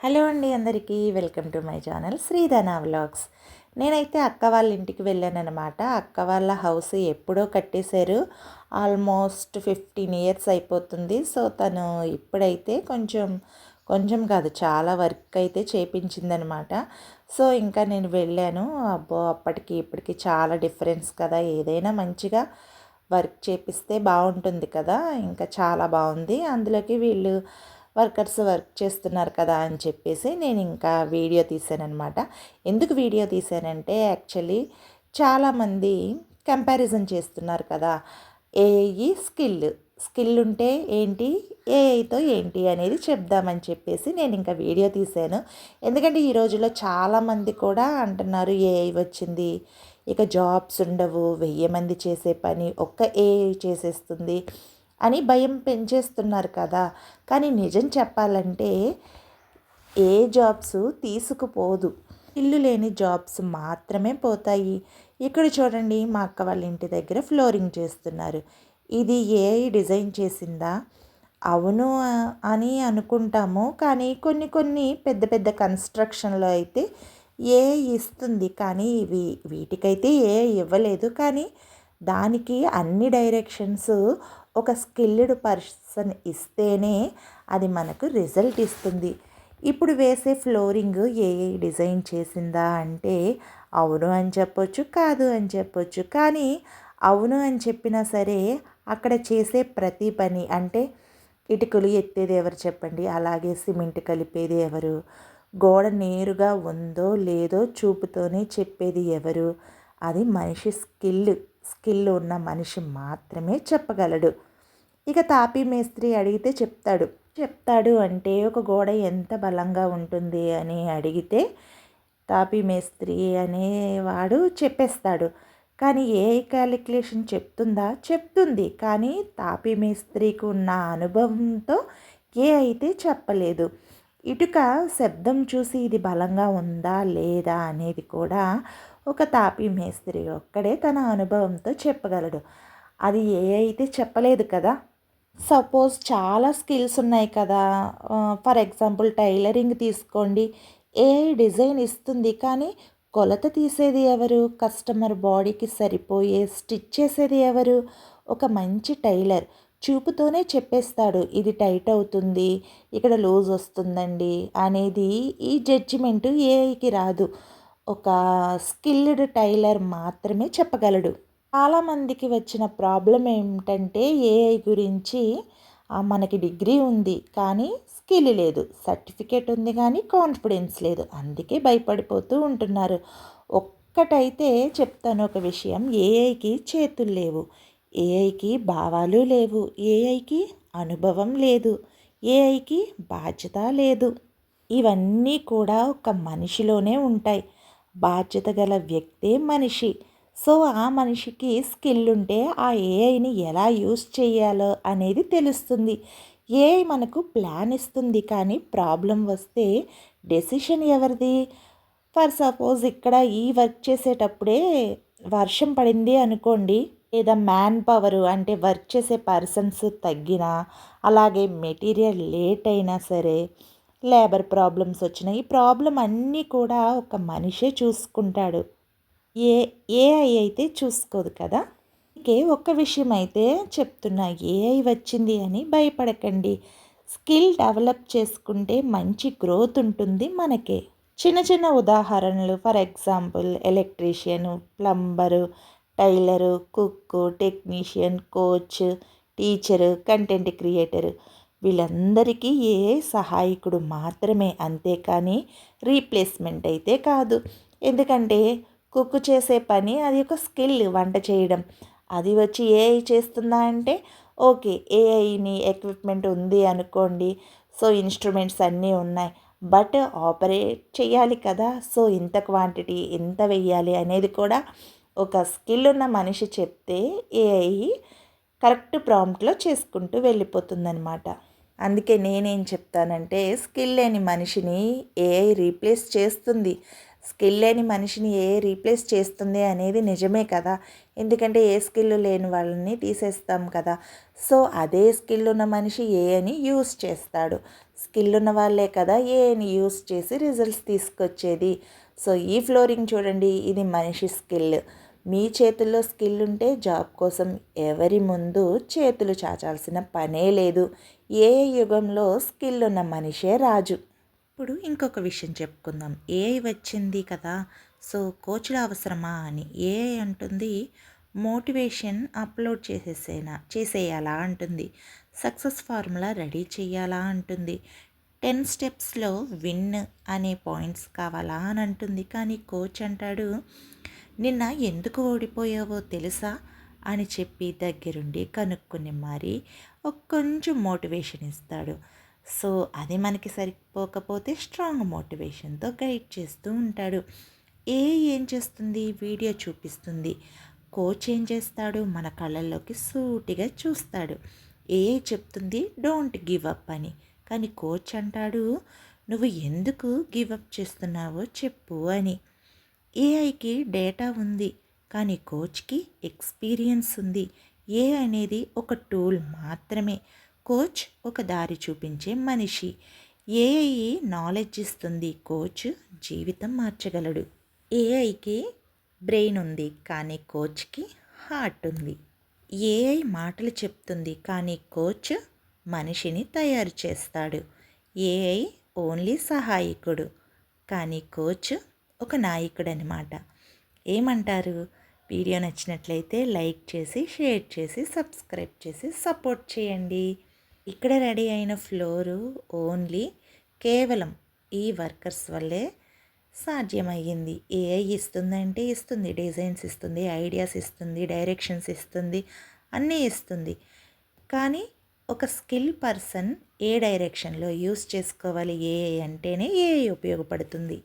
Hello అండి అందరికీ welcome to my channel Sridhana vlogs. నేనైతే అక్క వాళ్ళ ఇంటికి వెళ్ళానమాట అక్క వాళ్ళ హౌస్ ఎప్పుడో కట్టేశారు. ఆల్మోస్ట్ ఫిఫ్టీన్ ఇయర్స్ అయిపోతుంది. సో తను ఇప్పుడైతే కొంచెం కొంచెం కాదు చాలా వర్క్ అయితే చేపించిందనమాట సో ఇంకా నేను వెళ్ళాను. అబ్బో అప్పటికి ఇప్పటికి చాలా డిఫరెన్స్ కదా. ఏదైనా మంచిగా వర్క్ చేపిస్తే బాగుంటుంది కదా. ఇంకా చాలా బాగుంది. అందులోకి వీళ్ళు వర్కర్స్ వర్క్ చేస్తున్నారు కదా అని చెప్పేసి నేను ఇంకా వీడియో తీసానమాట ఎందుకు వీడియో తీశానంటే యాక్చువల్లీ చాలామంది కంపారిజన్ చేస్తున్నారు కదా. ఏఈ స్కిల్ స్కిల్ ఉంటే ఏంటి ఏఐతో ఏంటి అనేది చెప్దామని చెప్పేసి నేను ఇంకా వీడియో తీశాను. ఎందుకంటే ఈ రోజుల్లో చాలామంది కూడా అంటున్నారు ఏఐ వచ్చింది ఇక జాబ్స్ ఉండవు వెయ్యి మంది చేసే పని ఒక్క ఏఐ చేసేస్తుంది. అని భయం పెంచేస్తున్నారు కదా. కానీ నిజం చెప్పాలంటే ఏ జాబ్స్ తీసుకుపోదు. ఇల్లు లేని జాబ్స్ మాత్రమే పోతాయి. ఇక్కడ చూడండి మా అక్క వాళ్ళ ఇంటి దగ్గర ఫ్లోరింగ్ చేస్తున్నారు. ఇది ఏ డిజైన్ చేసిందా? అవును అని అనుకుంటాము. కానీ కొన్ని కొన్ని పెద్ద పెద్ద కన్స్ట్రక్షన్లో అయితే ఏ ఇస్తుంది. కానీ ఇవి వీటికైతే ఏ ఇవ్వలేదు. కానీ దానికి అన్ని డైరెక్షన్స్ ఒక స్కిల్డ్ పర్సన్ ఇస్తేనే అది మనకు రిజల్ట్ ఇస్తుంది. ఇప్పుడు వేసే ఫ్లోరింగ్ ఏ డిజైన్ చేసిందా అంటే అవును అని చెప్పొచ్చు కాదు అని చెప్పొచ్చు. కానీ అవును అని చెప్పినా సరే అక్కడ చేసే ప్రతి పని అంటే ఇటుకలు ఎత్తేది ఎవరు చెప్పండి? అలాగే సిమెంట్ కలిపేది ఎవరు? గోడ నేరుగా ఉందో లేదో చూపుతోనే చెప్పేది ఎవరు? అది మనిషి స్కిల్. స్కిల్ ఉన్న మనిషి మాత్రమే చెప్పగలడు. ఇక తాపీ మేస్త్రి అడిగితే చెప్తాడు. చెప్తాడు అంటే ఒక గోడ ఎంత బలంగా ఉంటుంది? అని అడిగితే తాపీ మేస్త్రి అనేవాడు చెప్పేస్తాడు. కానీ ఏ క్యాలిక్యులేషన్ చెప్తుందా? చెప్తుంది. కానీ తాపీ మేస్త్రికి ఉన్న అనుభవంతో ఏ అయితే చెప్పలేదు. ఇటుక శబ్దం చూసి ఇది బలంగా ఉందా లేదా అనేది కూడా ఒక తాపీ మేస్త్రి ఒక్కడే తన అనుభవంతో చెప్పగలడు. అది ఏ అయితే చెప్పలేదు కదా. సపోజ్ చాలా స్కిల్స్ ఉన్నాయి కదా. ఫర్ ఎగ్జాంపుల్ టైలరింగ్ తీసుకోండి. ఏ డిజైన్ ఇస్తుంది కానీ కొలత తీసేది ఎవరు? కస్టమర్ బాడీకి సరిపోయే స్టిచ్ చేసేది ఎవరు? ఒక మంచి టైలర్ చూపుతోనే చెప్పేస్తాడు ఇది టైట్ అవుతుంది ఇక్కడ లూజ్ వస్తుందండి అనేది ఈ జడ్జిమెంట్ ఏఐకి రాదు. ఒక స్కిల్డ్ టైలర్ మాత్రమే చెప్పగలడు. చాలామందికి వచ్చిన ప్రాబ్లం ఏమిటంటే ఏఐ గురించి మనకి డిగ్రీ ఉంది కానీ స్కిల్ లేదు. సర్టిఫికేట్ ఉంది కానీ కాన్ఫిడెన్స్ లేదు. అందుకే భయపడిపోతూ ఉంటున్నారు. ఒక్కటైతే చెప్తాను ఒక విషయం. ఏఐకి చేతులు లేవు. ఏఐకి భావాలు లేవు. ఏఐకి అనుభవం లేదు. ఏఐకి బాధ్యత లేదు. ఇవన్నీ కూడా ఒక మనిషిలోనే ఉంటాయి. బాధ్యత గల వ్యక్తే మనిషి. సో ఆ మనిషికి స్కిల్ ఉంటే ఆ ఏఐని ఎలా యూస్ చేయాలో అనేది తెలుస్తుంది. ఏఐ మనకు ప్లాన్ ఇస్తుంది. కానీ ప్రాబ్లం వస్తే డెసిషన్ ఎవరిది? ఫర్ సపోజ్ ఇక్కడ ఈ వర్క్ చేసేటప్పుడే వర్షం పడింది అనుకోండి. లేదా మ్యాన్ పవర్ అంటే వర్క్ చేసే పర్సన్స్ తగ్గినా అలాగే మెటీరియల్ లేట్ అయినా సరే లేబర్ ప్రాబ్లమ్స్ వచ్చినాయి. ఈ ప్రాబ్లం అన్నీ కూడా ఒక మనిషే చూసుకుంటాడు. ఏ ఏఐ అయితే చూసుకోదు కదా? ఇంకే ఒక్క విషయం అయితే చెప్తున్నా. ఏఐ వచ్చింది అని భయపడకండి. స్కిల్ డెవలప్ చేసుకుంటే మంచి గ్రోత్ ఉంటుంది మనకే. చిన్న చిన్న ఉదాహరణలు for example electrician plumber tailor cook technician coach teacher content creator. వీళ్ళందరికీ ఏ సహాయకుడు మాత్రమే అంతేకాని రీప్లేస్మెంట్ అయితే కాదు. ఎందుకంటే కుక్ చేసే పని అది ఒక స్కిల్ వంట చేయడం. అది వచ్చి ఏఐ చేస్తుందా అంటే ఓకే ఏఐని ఎక్విప్మెంట్ ఉంది అనుకోండి సో ఇన్స్ట్రుమెంట్స్ అన్నీ ఉన్నాయి. బట్ ఆపరేట్ చేయాలి కదా సో ఇంత క్వాంటిటీ ఎంత వెయ్యాలి అనేది కూడా ఒక స్కిల్ ఉన్న మనిషి చెప్తే ఏఐ కరెక్ట్ ప్రాంప్ట్లో చేసుకుంటూ వెళ్ళిపోతుందనమాట అందుకే నేనేం చెప్తానంటే స్కిల్ లేని మనిషిని ఏఐ రీప్లేస్ చేస్తుంది. స్కిల్ లేని మనిషిని ఏ రీప్లేస్ చేస్తుంది అనేది నిజమే కదా. ఎందుకంటే ఏ స్కిల్ లేని వాళ్ళని తీసేస్తాం కదా. సో అదే స్కిల్ ఉన్న మనిషి ఏ అని యూస్ చేస్తాడు. స్కిల్ ఉన్న వాళ్ళే కదా ఏని యూస్ చేసి రిజల్ట్స్ తీసుకొచ్చేది. సో ఈ ఫ్లోరింగ్ చూడండి. ఇది మనిషి స్కిల్. మీ చేతుల్లో స్కిల్ ఉంటే జాబ్ కోసం ఎవరి ముందు చేతులు చాచాల్సిన పనే లేదు. ఏ యుగంలో స్కిల్ ఉన్న మనిషే రాజు. ఇప్పుడు ఇంకొక విషయం చెప్పుకుందాం. ఏ వచ్చింది కదా? సో కోచ్ల అవసరమా అని. ఏ అంటుంది మోటివేషన్ అప్లోడ్ చేసేసేనా చేసేయాలా? అంటుంది. సక్సెస్ ఫార్ములా రెడీ చేయాలా అంటుంది. టెన్ స్టెప్స్లో విన్ అనే పాయింట్స్ కావాలా? అని అంటుంది. కానీ కోచ్ అంటాడు నిన్న ఎందుకు ఓడిపోయావో తెలుసా? అని చెప్పి దగ్గరుండి కనుక్కుని మరి ఒక కొంచెం మోటివేషన్ ఇస్తాడు. సో అది మనకి సరిపోకపోతే స్ట్రాంగ్ మోటివేషన్తో గైడ్ చేస్తూ ఉంటాడు. ఏ ఏం చేస్తుంది? వీడియో చూపిస్తుంది. కోచ్ ఏం చేస్తాడు? మన కళ్ళల్లోకి సూటిగా చూస్తాడు. ఏ చెప్తుంది? డోంట్ గివ్ అప్ అని. కానీ కోచ్ అంటాడు నువ్వు ఎందుకు గివ్ అప్ చేస్తున్నావో చెప్పు అని. ఏఐకి డేటా ఉంది కానీ కోచ్కి ఎక్స్పీరియన్స్ ఉంది. ఏ అనేది ఒక టూల్ మాత్రమే. కోచ్ ఒక దారి చూపించే మనిషి. ఏఐ నాలెడ్జ్ ఇస్తుంది. కోచ్ జీవితం మార్చగలడు. ఏఐకి బ్రెయిన్ ఉంది కానీ కోచ్కి హార్ట్ ఉంది. ఏఐ మాటలు చెప్తుంది కానీ కోచ్ మనిషిని తయారు చేస్తాడు. ఏఐ ఓన్లీ సహాయకుడు కానీ కోచ్ ఒక నాయకుడు అనమాట ఏమంటారు? వీడియో నచ్చినట్లయితే లైక్ చేసి షేర్ చేసి సబ్స్క్రైబ్ చేసి సపోర్ట్ చేయండి. ఇక్కడ రెడీ అయిన ఫ్లోరు ఓన్లీ కేవలం ఈ వర్కర్స్ వల్లే సాధ్యమయ్యింది. ఏఐ ఇస్తుందంటే ఇస్తుంది. డిజైన్స్ ఇస్తుంది ఐడియాస్ ఇస్తుంది డైరెక్షన్స్ ఇస్తుంది అన్నీ ఇస్తుంది. కానీ ఒక స్కిల్ పర్సన్ ఏ డైరెక్షన్లో యూస్ చేసుకోవాలి? ఏఐ అంటేనే ఏఐ ఉపయోగపడుతుంది.